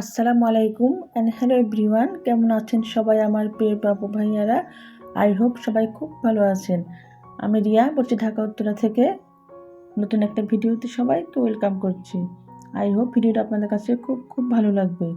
আসসালামু আলাইকুম and hello everyone কেমন আছেন সবাই আমার প্রিয় বাবু ভাইয়ারা? আই হোপ সবাই খুব ভালো আছেন। আমি রিয়া, বলছি ঢাকা, উত্তরা থেকে নতুন একটা ভিডিওতে সবাইকে ওয়েলকাম করছি। আই হোপ ভিডিওটা আপনাদের কাছে খুব খুব ভালো লাগবে।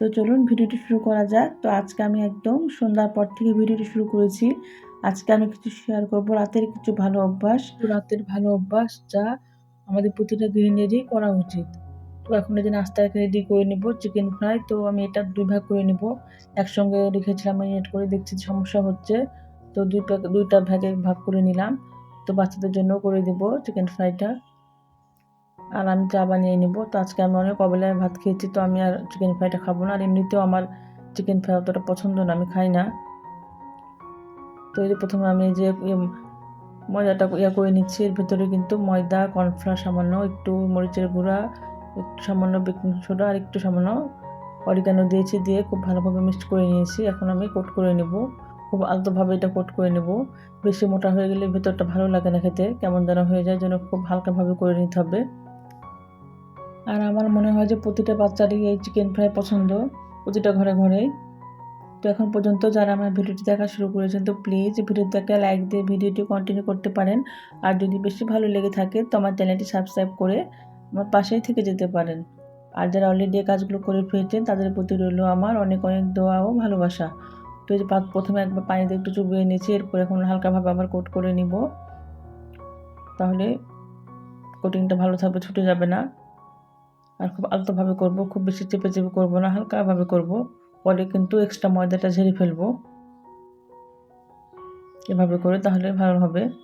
তো চলুন ভিডিওটি শুরু করা যাক। তো আজকে আমি একদম সন্ধ্যার পর থেকে ভিডিওটি শুরু করেছি। আজকে আমি কিছু শেয়ার করব। রাতের কিছু ভালো অভ্যাস। রাতের ভালো অভ্যাস যা আমাদের প্রতিটা গৃহিণীরই করা উচিত। তো এখন এই যে নাস্তাকে রেডি করে নেব চিকেন ফ্রাই তো আমি এটা দুই ভাগ করে নেব। একসঙ্গে রেখেছিলাম ম্যারিনেট করে দেখছি সমস্যা হচ্ছে। তো দুই দুইটা ভাগে ভাগ করে নিলাম। তো বাচ্চাদের জন্য করে দেব চিকেন ফ্রাইটা আর আমি চা বানিয়ে নিব। তো আজকে আমি অনেক অবেলায় ভাত খেয়েছি, তো আমি আর চিকেন ফ্রাইটা খাব না। আর এমনিতেও আমার চিকেন ফ্রাই অতটা পছন্দ না, আমি খাই না। তো এই যে প্রথমে আমি যে ময়দাটা ইয়া করে নিচ্ছি, এর ভেতরে কিন্তু ময়দা কর্নফ্লাওয়ার সামান্য, একটু মরিচের গুঁড়া একটু সামান্য বেকিং সোডা আর একটু সামান্য অরিগানো দিয়েছি, দিয়ে খুব ভালোভাবে মিক্সড করে নিয়েছি। এখন আমি কোট করে নেব। খুব আলতোভাবে এটা কোট করে নেব। বেশি মোটা হয়ে গেলে ভেতরটা ভালো লাগে না খেতে। কেমন যেন হয়ে যায়, যেন খুব হালকাভাবে করে নিতে হবে। আর আমার মনে হয় যে প্রতিটা বাচ্চারই এই চিকেন ফ্রাই পছন্দ, প্রতিটা ঘরে ঘরেই তো এখন পর্যন্ত যারা আমার ভিডিওটি দেখা শুরু করেছেন, তো প্লিজ ভিডিওটাকে লাইক দিয়ে ভিডিওটি কন্টিনিউ করতে পারেন। আর যদি বেশি ভালো লেগে থাকে, তো আমার চ্যানেলটি সাবস্ক্রাইব করে আমার পাশেই থেকে যেতে পারেন। আর যারা অলরেডি কাজগুলো করে ফেলছেন, তাদের প্রতি রইল আমার অনেক অনেক দোয়া ও ভালোবাসা। তো এই যে প্রথমে একবার পানিতে একটু চুবিয়ে নিয়েছি, এরপর এখন হালকাভাবে আবার কোট করে নিব। তাহলে কোটিংটা ভালো থাকবে, ছুটে যাবে না। আর খুব আলতোভাবে করব, খুব বেশি চেপে চেপে করব না, হালকাভাবে করব। পরে কিন্তু এক্সট্রা ময়দাটা ঝেড়ে ফেলব। এভাবে করে তাহলে ভালো হবে।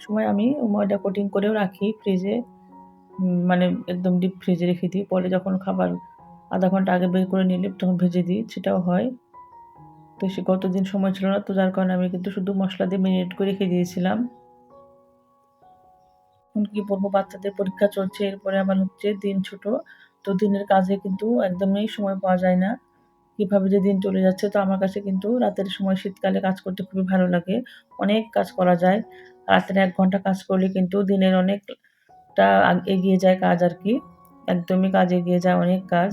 সময় আমি ময়দা কোটিং করেও রাখি ফ্রিজে মানে একদম ডিপ ফ্রিজে রেখে দিই। পরে যখন খাবার আধা ঘণ্টা আগে বের করে নিলে তখন ভেজে দিই, সেটাও হয়। তো সে গতদিন সময় ছিল না তো, যার কারণে আমি কিন্তু শুধু মশলা দিয়ে মেরিনেট করে রেখে দিয়েছিলাম। এখন কি বলব, বাচ্চাদের পরীক্ষা চলছে, এরপরে আমার হচ্ছে দিন ছোট। তো দিনের কাজে কিন্তু একদমই সময় পাওয়া যায় না। কীভাবে যে দিন চলে যাচ্ছে, তো আমার কাছে কিন্তু রাতের সময় শীতকালে কাজ করতে খুবই ভালো লাগে। অনেক কাজ করা যায়। রাতের এক ঘণ্টা কাজ করলে কিন্তু দিনের অনেকটা এগিয়ে যায় কাজ আর কি। একদমই কাজ এগিয়ে যায় অনেক কাজ।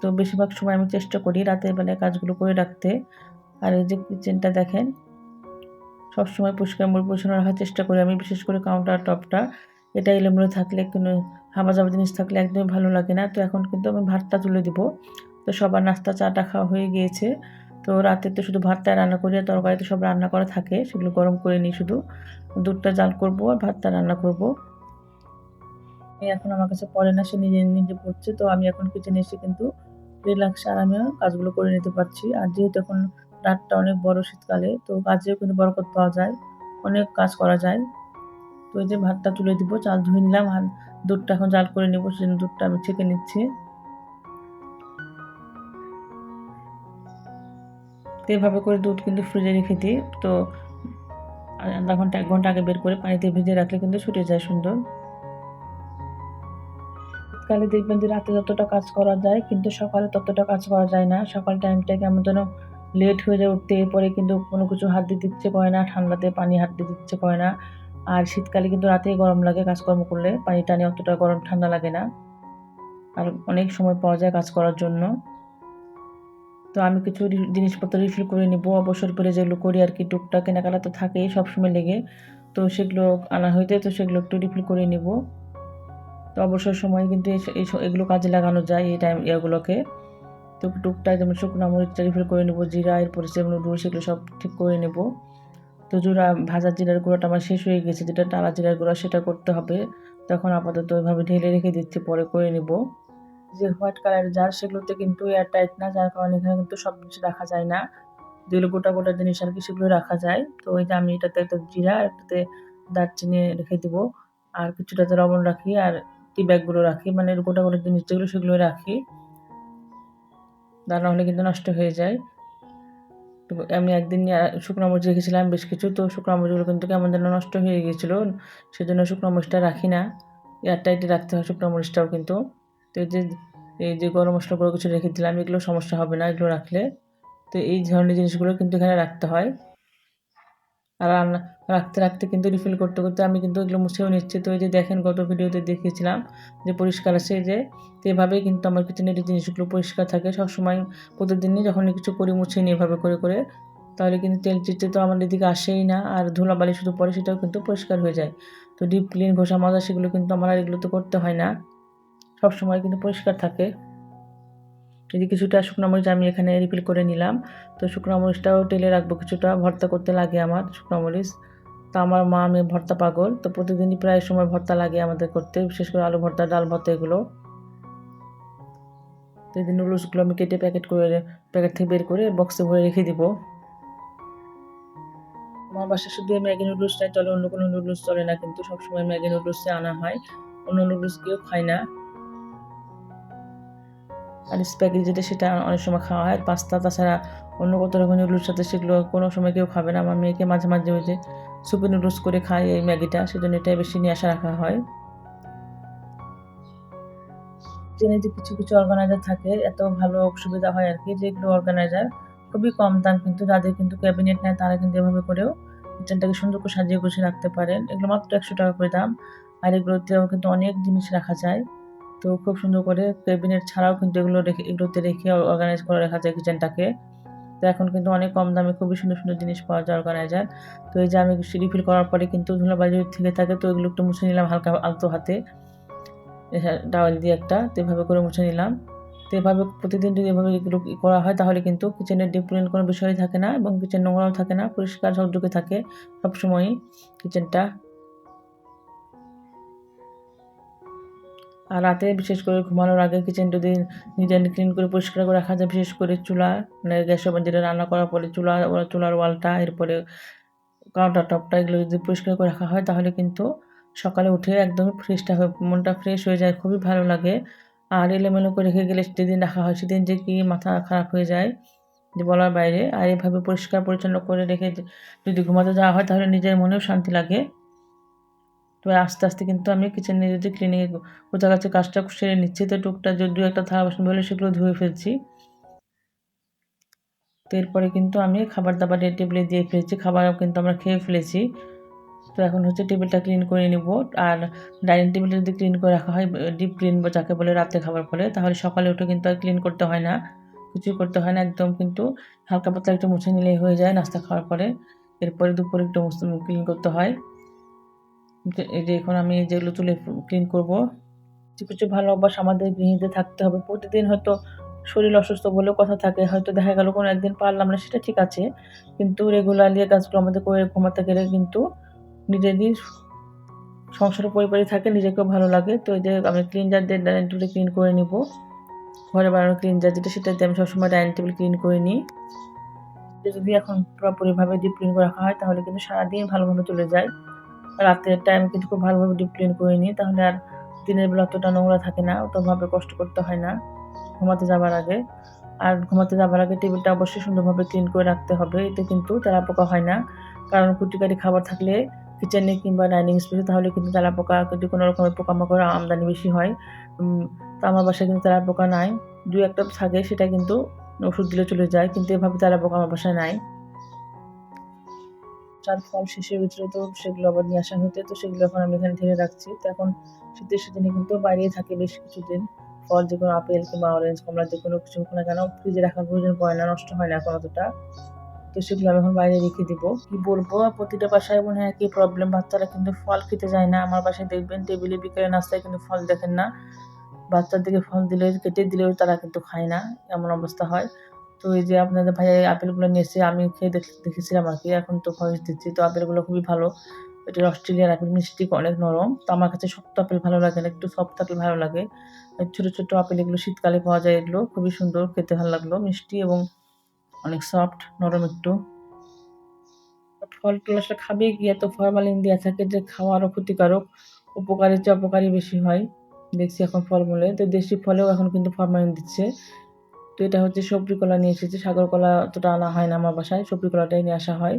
তো বেশিরভাগ সময় আমি চেষ্টা করি রাতের বেলায় কাজগুলো করে রাখতে। আর এই যে কিচেনটা দেখেন, সবসময় পরিষ্কার পরিচ্ছন্ন রাখার চেষ্টা করি আমি, বিশেষ করে কাউন্টার টপটা এটা এলোমেলো থাকলে কোনো হামাজামা জিনিস থাকলে একদমই ভালো লাগে না। তো এখন কিন্তু আমি ভাতটা তুলে দিব। তো সবার নাস্তা, চাটা খাওয়া হয়ে গিয়েছে। রাতে তো শুধু ভাতটা রান্না করি আর তরকারিতে সব রান্না করা থাকে, সেগুলো গরম করে নিই শুধু। দুধটা জাল করব আর ভাতটা রান্না করব। এখন আমার কাছে পড়ে না, সে নিজে নিজে পড়ছে, তো আমি এখন কিচেনে এসে কিন্তু রিল্যাক্স আরামেও কাজগুলো করে নিতে পারছি। আর যেহেতু এখন রাতটা অনেক বড় শীতকালে, তো কাজেও কিন্তু বরকত পাওয়া যায়, অনেক কাজ করা যায়। তো এই যে ভাতটা তুলে দিব, চাল ধুয়ে নিলাম আর দুধটা এখন জাল করে নেব, সেজন্য দুধটা আমি ছেঁকে নিচ্ছি। তো এভাবে করে দুধ কিন্তু ফ্রিজে রেখে দিই। তো আধা ঘণ্টা, এক ঘণ্টা আগে বের করে পানিতে ভিজে রাখলে কিন্তু ছুটে যায় সুন্দর। শীতকালে দেখবেন যে রাতে যতটা কাজ করা যায়, কিন্তু সকালে ততটা কাজ করা যায় না। সকাল টাইমটা কেমন যেন লেট হয়ে যায় উঠতে, এরপরে কিন্তু কোনো কিছু হাত দিতে ইচ্ছে করে না, ঠান্ডাতে পানি হাত দিতে ইচ্ছে করে না। আর শীতকালে কিন্তু রাতেই গরম লাগে কাজকর্ম করলে, পানি টানি অতটা গরম ঠান্ডা লাগে না। আর অনেক সময় পাওয়া যায় কাজ করার জন্য। তো আমি কিছু জিনিসপত্র রিফিল করে নিব। অবসর পরে যেগুলো করি আর কি, টুকটাক কেনাকাটা তো থাকেই, সবসময় লেগে। তো সেগুলো আনা হইতে, তো সেগুলো একটু রিফিল করে নিব। তো অবসর সময় কিন্তু এগুলো কাজে লাগানো যায় এই টাইম ইয়েগুলোকে। তো টুকটাক যেমন শুকনো মরিচটা রিফিল করে নেব, জিরা, এরপরে যেমন ডুবো সেগুলো সব ঠিক করে নেব। তো জোড়া ভাজা জিরার গুঁড়োটা আমার শেষ হয়ে গেছে, যেটা টালা জিরার গুঁড়া সেটা করতে হবে। তখন আপাতত ওইভাবে ঢেলে রেখে দিচ্ছি, পরে করে নেব। যে হোয়াইট কালারের জার, সেগুলোতে কিন্তু এয়ার টাইট না, যার কারণে এখানে কিন্তু সব কিছু রাখা যায় না। যেগুলো গোটা গোটা জিনিস আর কি সেগুলো রাখা যায়। তো ওই যে আমি এটাতে একটা জিরা একটাতে দারচিনি রেখে দিব। আর কিছুটাতে লবণ রাখি আর টি ব্যাগগুলো রাখি মানে গোটা গোটা জিনিস যেগুলো সেগুলো রাখি। তা হলে কিন্তু নষ্ট হয়ে যায়। তো আমি একদিন শুকনো মরিচ রেখেছিলাম বেশ কিছু, তো শুকনো মরিচগুলো কিন্তু কেমন যেন নষ্ট হয়ে গিয়েছিল। সেজন্য শুকনো মরিচটা রাখি না। এয়ারটাইটে রাখতে হয় শুকনো মরিচটাও কিন্তু। তো যে, এই যে গরম মশলাগুলো কিছু রেখে দিলাম, এগুলো সমস্যা হবে না, এগুলো রাখলে। তো এই ধরনের জিনিসগুলো কিন্তু এখানে রাখতে হয়। আর রান্না, রাখতে রাখতে কিন্তু রিফিল করতে করতে আমি কিন্তু এগুলো মুছেও নিচ্ছি। তো এই যে দেখেন, গত ভিডিওতে দেখিয়েছিলাম যে পরিষ্কার আছে যে তো এভাবেই কিন্তু আমার কিচেনের জিনিসগুলো পরিষ্কার থাকে। সবসময় প্রতিদিনই যখন কিছু করি, মুছে নিই এভাবে করে করে। তাহলে কিন্তু তেল চিটে তো আমার এদিকে আসেই না, আর ধুলাবালি শুধু পরে সেটাও কিন্তু পরিষ্কার হয়ে যায়। তো ডিপ ক্লিন ঘষা, মাজা, সেগুলো কিন্তু আমার আর এগুলো তো করতে হয় না। সবসময় কিন্তু পরিষ্কার থাকে। যদি কিছুটা শুকনো মরিচ আমি এখানে রিফিল করে নিলাম, তো শুকনো মরিচটাও টেলে রাখব কিছুটা, ভর্তা করতে লাগে আমার শুকনো মরিচ। তো আমার মা, আমি ভর্তা পাগল, তো প্রতিদিনই প্রায় সময় ভর্তা লাগে আমাদের করতে, বিশেষ করে আলু ভর্তা, ডাল ভর্তা এগুলো। তো এই নুডলসগুলো আমি কেটে প্যাকেট করে প্যাকেট থেকে বের করে বক্সে ভরে রেখে দিব। আমার বাসায় শুধু ম্যাগি নুডলসটাই চলে, অন্য কোনো নুডলস চলে না, কিন্তু সবসময় ম্যাগি নুডলসে আনা হয়। অন্য নুডলস কেউ খায় না। আর স্প্যাগেটি যেটা সেটা অনেক সময় খাওয়া হয়। পাস্তা, তাছাড়া অন্য কত রকম নুডলস সাথে সেগুলো কোনো সময় কেউ খাবে না। আমার মেয়েকে মাঝে মাঝে ওই যে সুপি নুডলস করে খায় এই ম্যাগিটা, সেজন্য এটাই বেশি নিয়ে আসা রাখা হয়। ট্রেনে যে কিছু কিছু অর্গানাইজার থাকে, এত ভালো সুবিধা হয় আর কি, যেগুলো অর্গানাইজার খুবই কম দাম, কিন্তু যাদের কিন্তু ক্যাবিনেট নেয়, তারা কিন্তু এভাবে করেও কিচেনটাকে সুন্দর করে সাজিয়ে গুছিয়ে রাখতে পারেন। এগুলো মাত্র একশো টাকা করে দাম। আর এগুলোতেও কিন্তু অনেক জিনিস রাখা যায়। তো খুব সুন্দর করে ক্যাবিনেট ছাড়াও কিন্তু এগুলো রেখে, এগুলোতে রেখে অর্গানাইজ করে রাখা যায় কিচেনটাকে তো এখন কিন্তু অনেক কম দামে খুবই সুন্দর সুন্দর জিনিস পাওয়া যায় অর্গানাইজার তো এই যে আমি রিফিল করার পরে কিন্তু ধুলাবালি থেকে থাকে তো এগুলো একটু মুছে নিলাম হালকা আলতো হাতে। ডাওয়াল দিয়ে একটা, তো এভাবে করে মুছে নিলাম। তো এভাবে প্রতিদিন যদি এভাবে এগুলো করা হয় তাহলে কিন্তু কিচেনের ডিপ ক্লিন কোনো বিষয় থাকে না এবং কিচেন নোংরাও থাকে না, পরিষ্কার ঝকঝকে থাকে সবসময়ই কিচেনটা আর রাতে বিশেষ করে ঘুমানোর আগে কিচেন যদি নিজে ক্লিন করে পরিষ্কার করে রাখা যায়, বিশেষ করে চুলা মানে গ্যাসের যেটা রান্না করার পরে চুলা চুলার ওয়ালটা, এরপরে কাউন্টার টপটা এগুলো যদি পরিষ্কার করে রাখা হয়, তাহলে কিন্তু সকালে উঠে একদমই ফ্রেশটা হয়ে, মনটা ফ্রেশ হয়ে যায়, খুবই ভালো লাগে। আর এলোমেলো করে রেখে গেলে যেদিন রাখা হয়, সেদিন যে কি মাথা খারাপ হয়ে যায়, যে বলার বাইরে। আর এভাবে পরিষ্কার পরিচ্ছন্ন করে রেখে যদি ঘুমাতে যাওয়া হয়, তাহলে নিজের মনেও শান্তি লাগে। তো আস্তে আস্তে কিন্তু আমি কিচেনে যদি ক্লিনিকে কোথাও কাছে কাজটা সেরে নিচ্ছি, তো টুকটা যদি একটা থালা বাসন বলে সেগুলো ধুয়ে ফেলছি। তো এরপরে কিন্তু আমি খাবার দাবার টেবিলে দিয়ে ফেলেছি খাবার কিন্তু আমরা খেয়ে ফেলেছি। তো এখন হচ্ছে টেবিলটা ক্লিন করে নিব। আর ডাইনিং টেবিলটা যদি ক্লিন করে রাখা হয় ডিপ ক্লিন যাকে বলে রাতে খাবার পরে তাহলে সকালে উঠে কিন্তু আর ক্লিন করতে হয় না। কিছু করতে হয় না, একদম কিন্তু হালকা পাতলা একটু মুছে নিলেই হয়ে যায় নাস্তা খাওয়ার পরে। এরপরে দুপুরে একটু ক্লিন করতে হয়। এই যে এখন আমি যেগুলো তুলে ক্লিন করব, কিছু কিছু ভালো অভ্যাস আমাদের গৃহিণীতে থাকতে হবে। প্রতিদিন হয়তো শরীর অসুস্থ বলেও কথা থাকে, হয়তো দেখা গেল কোনো একদিন পারলাম না, সেটা ঠিক আছে। কিন্তু রেগুলারলি কাজগুলো আমাদের করে ঘুমাতে গেলে কিন্তু নিজেরই সংসার পরিবারে থাকে, নিজেকেও ভালো লাগে। তো এই যে আমি ক্লিনজার দিয়ে ডাইনিং টেবিল ক্লিন করে নিব, ঘরে বানানো ক্লিনজার যেটা, সেটা দিয়ে আমি সবসময় ডাইনিং টেবিল ক্লিন করে নিই। যদি এখন পুরোপুরিভাবে ডিপ ক্লিন করে রাখা হয়, তাহলে কিন্তু সারাদিন ভালোভাবে চলে যায়। রাতের টাইম কিন্তু খুব ভালোভাবে ডিপ ক্লিন করে নিই, তাহলে আর দিনের বেলা অতটা নোংরা থাকে না, অতভাবে কষ্ট করতে হয় না ঘুমাতে যাবার আগে। আর ঘুমাতে যাবার আগে টেবিলটা অবশ্যই সুন্দরভাবে ক্লিন করে রাখতে হবে, এতে কিন্তু তেলা পোকা হয় না। কারণ কুটিকাটি খাবার থাকলে কিচেনে কিংবা ডাইনিং স্পেসে তাহলে কিন্তু তেলা পোকা কিন্তু কোনো রকমের পোকামাকড় আমদানি বেশি হয়। তো আমার বাসায় কিন্তু তেলা পোকা নাই। দু একটা থাকে সেটা কিন্তু ওষুধ দিলে চলে যায়, কিন্তু এভাবে তেলা পোকা আমার বাসায় নাই। চার ফল শেষের ভিতরে তো সেগুলো আবার নিয়ে আসা হতে, তো সেগুলো এখন আমি এখানে ঢেলে রাখছি। তো এখন শীতের সিজনে কিন্তু বাইরেই থাকে বেশ কিছুদিন। ফল যে কোনো আপেল কিংবা অরেঞ্জ কমলা যে কোনো কিছু না কেন, ফ্রিজে রাখার প্রয়োজন পড়ে না, নষ্ট হয় না এখন অতটা। তো সেগুলো আমি এখন বাইরে রেখে দিব। কি বলব, প্রতিটা বাসায় মনে হয় একই প্রবলেম বাচ্চারা কিন্তু ফল খেতে যায় না। আমার বাসায় দেখবেন টেবিলে বিকেলে নাস্তায় কিন্তু ফল দেখেন না। বাচ্চাদেরকে ফল দিলে, কেটে দিলেও তারা কিন্তু খায় না। এমন অবস্থা হয়। তো এই যে আপনাদের ভাই আপেলগুলো নিয়েছে আমি খেয়ে দেখেছিলাম আর কি। এখন তো ভয়েস দিচ্ছি। তো আপেলগুলো খুবই ভালো। এটা অস্ট্রেলিয়ার আপেল, মিষ্টি অনেক নরম। তো আমার কাছে শক্ত আপেল ভালো লাগে না, একটু সফট আপেল ভালো লাগে। ছোটো ছোটো আপেল এগুলো শীতকালে পাওয়া যায় এগুলো, খুবই সুন্দর, খেতে ভালো লাগল। মিষ্টি এবং অনেক সফট, নরম একটু। ফল টল আসলে খাবে গিয়ে তো ফরমালিন দেওয়া থাকে যে খাওয়া আরও ক্ষতিকারক। উপকারের চেয়ে অপকারী বেশি হয়। দেখছি এখন ফলমূলে। তো দেশি ফলেও এখন কিন্তু ফরমালিন দিচ্ছে। তো এটা হচ্ছে সবজি কলা নিয়ে এসেছি। সাগর কলা অতটা আনা হয় না আমার বাসায়, সবজি কলাটাই নিয়ে আসা হয়।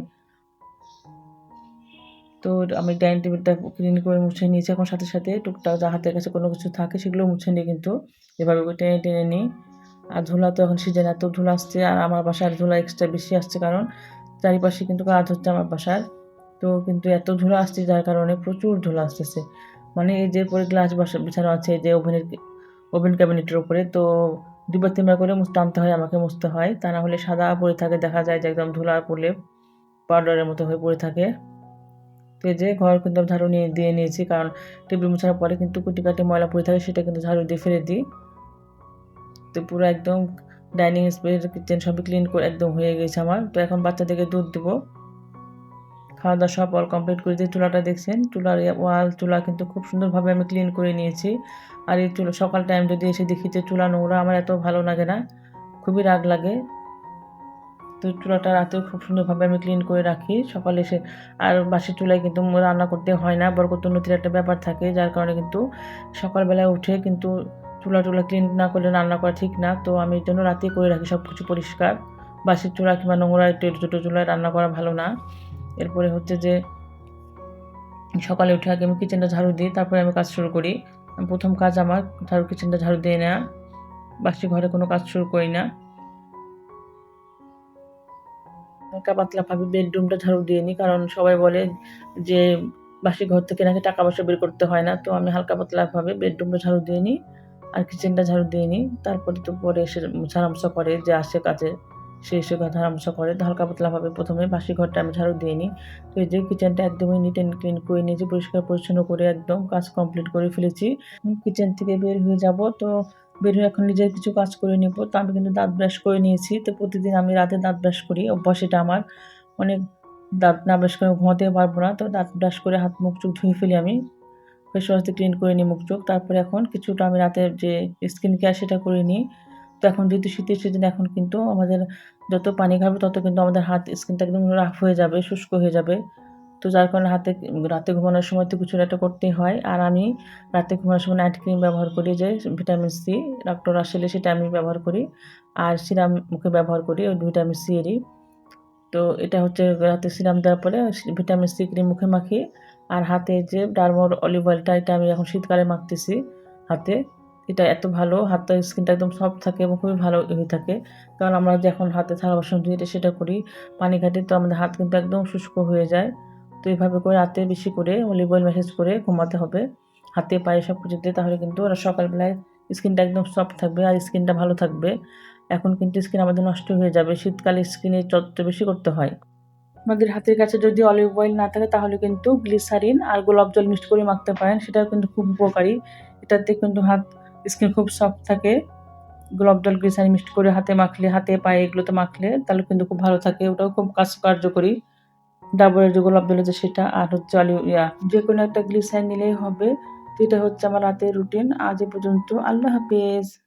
তো আমি ডাইনিং টেবিলটা ক্লিন করে মুছে নিয়েছি। এখন সাথে সাথে টুকটাক যা হাতের কাছে কোনো কিছু থাকে সেগুলো মুছে নিই কিন্তু। এভাবে টেনে টেনে নিই। আর ধুলা তো এখন সিজন, এত ধুলা আসছে আর আমার বাসার ধুলা এক্সট্রা বেশি আসছে কারণ চারিপাশে কিন্তু কাজ হচ্ছে আমার বাসার। তো কিন্তু এত ধুলো আসছে যার কারণে প্রচুর ধুলো আসতেছে। মানে এই যে পরে গ্লাস বাসা বিছানো আছে, এই যে ওভেনের ওভেন ক্যাবিনেটের উপরে, তো দুবার তিনবার করে আনতে হয়, আমাকে মুছতে হয়। তা না হলে সাদা পড়ে থাকে, দেখা যায় যে একদম ধুলা পড়লে পাউডারের মতো হয়ে পড়ে থাকে। তো যে ঘর কিন্তু ঝাড়ু নিয়ে দিয়ে নিয়েছি, কারণ টেবিল মোছার পরে কিন্তু কুটি কাটি ময়লা পড়ে থাকে, সেটা কিন্তু ঝাড়ু দিয়ে ফেলে দিই। তো পুরো একদম ডাইনিং স্পেস, কিচেন সবই ক্লিন করে একদম হয়ে গেছে আমার। তো এখন বাচ্চাদেরকে দুধ দেবো। খাওয়া দাওয়া সব অল কমপ্লিট করে দিয়ে চুলাটা দেখছেন। চুলার ওয়াল চুলা কিন্তু খুব সুন্দরভাবে আমি ক্লিন করে নিয়েছি। আর এই চুলা, সকাল টাইম যদি এসে দেখি যে চুলা নোংরা, আমার এত ভালো লাগে না। খুবই রাগ লাগে। তো চুলাটা রাতেও খুব সুন্দরভাবে আমি ক্লিন করে রাখি। সকালে এসে আর বাসি চুলায় কিন্তু রান্না করতে হয় না। বরকতুন্নতির একটা ব্যাপার থাকে, যার কারণে কিন্তু সকালবেলায় উঠে কিন্তু চুলা টুলা ক্লিন না করলে রান্না করা ঠিক না। তো আমি জন্য রাতেই করে রাখি সব কিছু পরিষ্কার। বাসির চুলা কিংবা নোংরা একটু ছোটো চুলায় রান্না করা ভালো না। এরপরে হচ্ছে যে সকালে উঠে আগে আমি কিচেনটা ঝাড়ু দিই তারপরে আমি কাজ শুরু করি। প্রথম কাজ আমার ঝাড়ু কিচেনটা ঝাড়ু দিয়ে নেওয়া বাসি ঘরে কোনো কাজ শুরু করি না। হালকা পাতলা ভাবে বেডরুমটা ঝাড়ু দিয়ে নিই কারণ সবাই বলে যে বাসি ঘর থেকে নাকি টাকা পয়সা বের করতে হয় না। তো আমি হালকা পাতলা ভাবে বেডরুমটা ঝাড়ু দিয়ে নিই আর কিচেনটা ঝাড়ু দিয়ে নিই তারপরে তো পরে এসে ঝাড়ামশা করে যে আসে কাজে। সে এসে ঝাড়ামশা করে। হালকা পাতলাভাবে প্রথমে। বাসি ঘরটা আমি ঝাড়ু দিয়ে নিই। তো এই যে কিচেনটা একদমই নিট অ্যান্ড ক্লিন করে নিয়েছি, পরিষ্কার পরিচ্ছন্ন করে একদম কাজ কমপ্লিট করে ফেলেছি। কিচেন থেকে বের হয়ে যাব। তো বের হয়ে এখন নিজের কিছু কাজ করে নেব। তো আমি কিন্তু দাঁত ব্রাশ করে নিয়েছি। তো প্রতিদিন আমি রাতে দাঁত ব্রাশ করি। অভ্যাস এটা আমার। অনেক দাঁত না ব্রাশ করে ঘুমাতে পারব না। তো দাঁত ব্রাশ করে হাত মুখ চোখ ধুয়ে ফেলি আমি। ফেস ওয়াশ দিয়ে ক্লিন করে নিই মুখ চোখ। তারপরে এখন কিছুটা আমি রাতের যে স্কিন কেয়ার সেটা করে নিই। তো এখন যেহেতু শীতের সিজন এখন কিন্তু আমাদের যত পানি খাবে তত কিন্তু আমাদের হাত স্কিনটা একদম রাফ হয়ে যাবে, শুষ্ক হয়ে যাবে। তো যার কারণে হাতে, রাতে ঘুমানোর সময় তো কিছু একটা করতেই হয়। আর আমি রাতে ঘুমানোর সময় নাইট ক্রিম ব্যবহার করি, যে ভিটামিন সি ডক্টর আসলে সেটা আমি ব্যবহার করি। আর সিরাম মুখে ব্যবহার করি, ওই ভিটামিন সি এরই। তো এটা হচ্ছে রাতে সিরাম দেওয়ার পরে ভিটামিন সি ক্রিম মুখে মাখি আর হাতে যে ডারমোর অলিভ অয়েলটা এটা আমি এখন শীতকালে মাখতেছি হাতে। এটা এত ভালো হাতের স্কিনটা একদম সফট থাকে এবং খুবই ভালো হয়ে থাকে। কারণ আমরা যখন হাতে থালা বাসন এটা সেটা করি, পানি ঘাটি, তো আমাদের হাত কিন্তু একদম শুষ্ক হয়ে যায়। তো এইভাবে করে রাতে বেশি করে অলিভ অয়েল ম্যাসেজ করে ঘুমাতে হবে। হাতে, পায়ে সব কিছু দিয়ে তাহলে কিন্তু ওরা সকালবেলায় স্কিনটা একদম সফট থাকবে আর স্কিনটা ভালো থাকবে। এখন কিন্তু স্কিন আমাদের নষ্ট হয়ে যাবে। শীতকালে স্কিনে যত্ন বেশি করতে হয়। আমাদের হাতের কাছে যদি অলিভ অয়েল না থাকে তাহলে কিন্তু গ্লিসারিন আর গোলাপ জল মিক্সড করে মাখতে পারেন, সেটাও কিন্তু খুব উপকারী। এটাতে কিন্তু হাত স্কিন খুব সফট থাকে। গোলাপ জল গ্লিসারিন মিক্সড করে হাতে মাখলে, হাতে পায়ে এগুলোতে মাখলে তাহলে কিন্তু খুব ভালো থাকে। ওটাও খুব কাজ কার্যকরী ডাবরের যে গোলাপ জল সেটা আর হচ্ছে আলু, ইয়া। যে কোনো একটা গ্লিসারিন নিলেই হবে। তো এটা হচ্ছে আমার রাতের রুটিন আজ এ পর্যন্ত আল্লাহ হাফিজ।